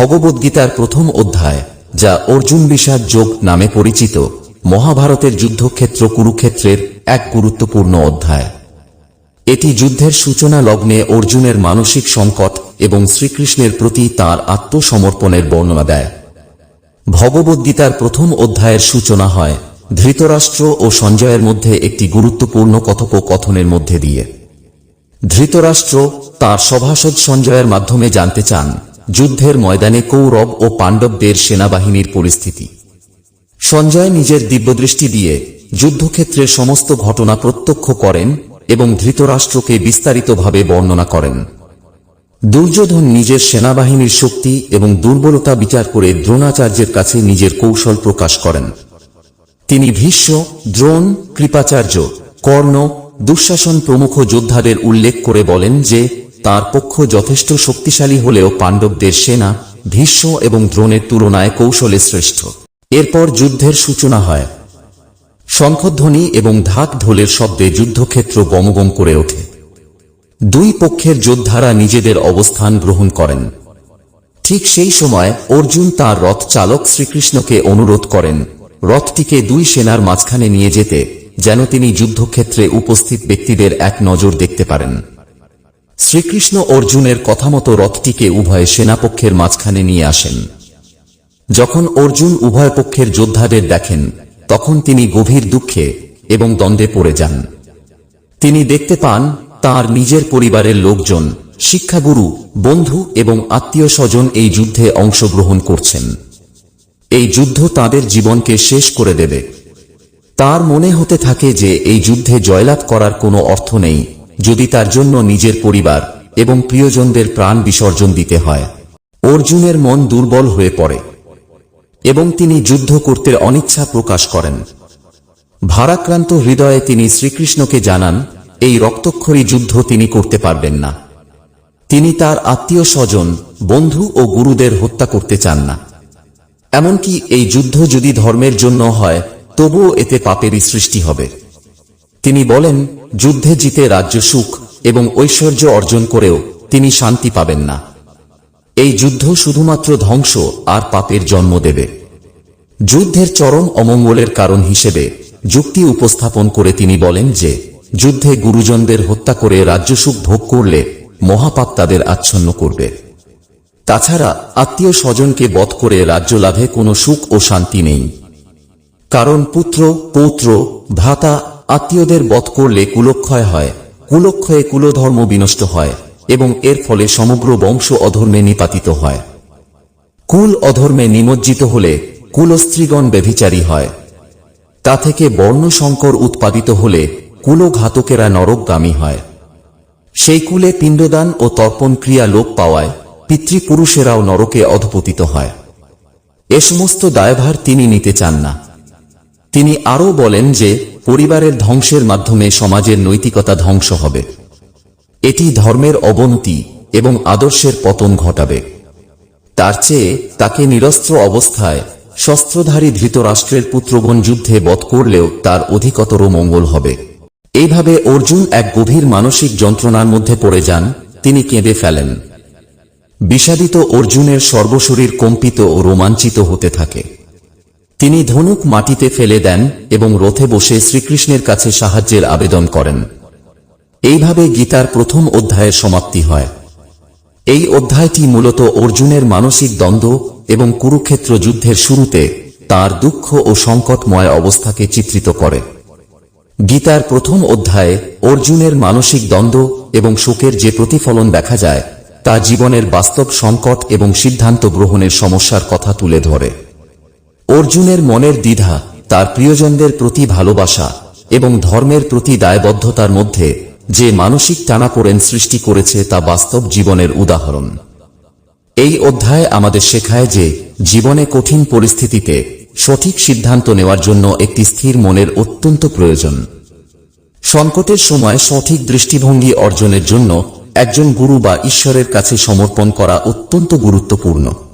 ভগবদ্গীতার প্রথম অধ্যায়, যা অর্জুন বিষাদ যোগ নামে পরিচিত, মহাভারতের যুদ্ধক্ষেত্র কুরুক্ষেত্রের এক গুরুত্বপূর্ণ অধ্যায়। এটি যুদ্ধের সূচনা লগ্নে অর্জুনের মানসিক সংকট এবং শ্রীকৃষ্ণের প্রতি তার আত্মসমর্পণের বর্ণনা দেয়। ভগবদ্গীতার প্রথম অধ্যায়ের সূচনা হয় ধৃতরাষ্ট্র ও সঞ্জয়ের মধ্যে একটি গুরুত্বপূর্ণ কথোপকথনের মধ্যে দিয়ে। ধৃতরাষ্ট্র তার সভাসদ সঞ্জয়ের মাধ্যমে জানতে চান যুদ্ধের ময়দানে কৌরব ও পাণ্ডবদের সেনাবাহিনীর পরিস্থিতি। সঞ্জয় নিজের দিব্যদৃষ্টি দিয়ে যুদ্ধক্ষেত্রের সমস্ত ঘটনা প্রত্যক্ষ করেন এবং ধৃতরাষ্ট্রকে বিস্তারিতভাবে বর্ণনা করেন। দুর্যোধন নিজের সেনাবাহিনীর শক্তি এবং দুর্বলতা বিচার করে দ্রোণাচার্যের কাছে নিজের কৌশল প্রকাশ করেন। তিনি ভীষ্ম, দ্রোণ, কৃপাচার্য, কর্ণ, দুঃশাসন প্রমুখ যোদ্ধাদের উল্লেখ করে বলেন যে তার পক্ষ যথেষ্ট শক্তিশালী হলেও পাণ্ডবদের সেনা, ভীষ্ম এবং দ্রোণের তুলনায় কৌশলে শ্রেষ্ঠ। এরপর যুদ্ধের সূচনা হয়। শঙ্খধ্বনি এবং ঢাক ঢোলের শব্দে যুদ্ধক্ষেত্র গমগম করে ওঠে। দুই পক্ষের যোদ্ধারা নিজেদের অবস্থান গ্রহণ করেন। ঠিক সেই সময় অর্জুন তার রথ চালক শ্রীকৃষ্ণকে অনুরোধ করেন, রথটিকে দুই সেনার মাঝখানে নিয়ে যেতে, যেন তিনি যুদ্ধক্ষেত্রে উপস্থিত ব্যক্তিদের এক নজর দেখতে পারেন। শ্রীকৃষ্ণ অর্জুনের কথামতো রথটিকে উভয় সেনাপক্ষের মাঝখানে নিয়ে আসেন। যখন অর্জুন উভয় পক্ষের যোদ্ধাদের দেখেন, তখন তিনি গভীর দুঃখে এবং দ্বন্দ্বে পড়ে যান। তিনি দেখতে পান, তার নিজের পরিবারের লোকজন, শিক্ষাগুরু, বন্ধু এবং আত্মীয় স্বজন এই যুদ্ধে অংশগ্রহণ করছেন। এই যুদ্ধ তাদের জীবনকে শেষ করে দেবে। তার মনে হতে থাকে যে এই যুদ্ধে জয়লাভ করার কোনো অর্থ নেই। যদি তার জন্য নিজের পরিবার এবং প্রিয়জনদের প্রাণ বিসর্জন দিতে হয়। অর্জুনের মন দুর্বল হয়ে পড়ে এবং তিনি যুদ্ধ করতে অনিচ্ছা প্রকাশ করেন। ভারাক্রান্ত হৃদয়ে তিনি শ্রীকৃষ্ণকে জানান, এই রক্তক্ষরী যুদ্ধ তিনি করতে পারবেন না। তিনি তার আত্মীয় স্বজন বন্ধু ও গুরুদের হত্যা করতে চান না। এমনকি এই যুদ্ধ যদি ধর্মের জন্য হয়, তবুও এতে পাপেরই সৃষ্টি হবে। তিনি বলেন যুদ্ধে জিতে রাজ্য সুখ এবং ঐশ্বর্য অর্জন করেও তিনি শান্তি পাবেন না। এই যুদ্ধ শুধুমাত্র ধ্বংস আর পাপের জন্ম দেবে। যুদ্ধের চরম অমঙ্গলের কারণ হিসেবে যুক্তি উপস্থাপন করে তিনি বলেন যে, যুদ্ধে গুরুজনদের হত্যা করে রাজ্যসুখ ভোগ করলে মহাপাপ তাদের আচ্ছন্ন করবে। তাছাড়া আত্মীয় স্বজনকে বধ করে রাজ্য লাভে কোনো সুখ ও শান্তি নেই। কারণ পুত্র, পৌত্র, ভ্রাতা আত্মীয়দের বধ করলে কুলক্ষয় হয়, কুলক্ষয়ে কুলধর্ম বিনষ্ট হয় এবং এর ফলে সমগ্র বংশ অধর্মে নিপাতিত হয়। কুল অধর্মে নিমজ্জিত হলে কুলস্ত্রীগণ ব্যভিচারী হয়। তা থেকে বর্ণ সংকর উৎপাদিত হলে কুলঘাতকেরা নরকগামী হয়। সেই কুলে পিণ্ডদান ও তর্পণ ক্রিয়া লোপ পাওয়ায় পিতৃপুরুষেরাও নরকে অধপতিত হয়। এ সমস্ত দায়ভার তিনি নিতে চান না। তিনি আরও বলেন যে, পরিবারের ধ্বংসের মাধ্যমে সমাজের নৈতিকতা ধ্বংস হবে। এটি ধর্মের অবনতি এবং আদর্শের পতন ঘটাবে। তার চেয়ে তাকে নিরস্ত্র অবস্থায় শস্ত্রধারী ধৃতরাষ্ট্রের পুত্রগণ যুদ্ধে বধ করলেও তার অধিকতর মঙ্গল হবে। এইভাবে অর্জুন এক গভীর মানসিক যন্ত্রণার মধ্যে পড়ে যান, তিনি কেঁদে ফেলেন। বিষাদিত অর্জুনের সর্বশরীর কম্পিত ও রোমাঞ্চিত হতে থাকে। তিনি ধনুক মাটিতে ফেলে দেন এবং রথে বসে শ্রীকৃষ্ণের কাছে সাহায্যের আবেদন করেন। এইভাবে গীতার প্রথম অধ্যায়ের সমাপ্তি হয়। এই অধ্যায়টি মূলত অর্জুনের মানসিক দ্বন্দ্ব এবং কুরুক্ষেত্র যুদ্ধের শুরুতে তার দুঃখ ও সংকটময় অবস্থাকে চিত্রিত করে। গীতার প্রথম অধ্যায়ে অর্জুনের মানসিক দ্বন্দ্ব এবং শোকের যে প্রতিফলন দেখা যায়, তা জীবনের বাস্তব সংকট এবং সিদ্ধান্ত গ্রহণের সমস্যার কথা তুলে ধরে। অর্জুনের মনের দ্বিধা, তার প্রিয়জনদের প্রতি ভালোবাসা এবং ধর্মের প্রতি দায়বদ্ধতার মধ্যে যে মানসিক টানাপোড়েন সৃষ্টি করেছে তা বাস্তব জীবনের উদাহরণ। এই অধ্যায় আমাদের শেখায় যে জীবনে কঠিন পরিস্থিতিতে সঠিক সিদ্ধান্ত নেওয়ার জন্য একটি স্থির মনের অত্যন্ত প্রয়োজন। সংকটের সময় সঠিক দৃষ্টিভঙ্গি অর্জনের জন্য একজন গুরু বা ঈশ্বরের কাছে সমর্পণ করা অত্যন্ত গুরুত্বপূর্ণ।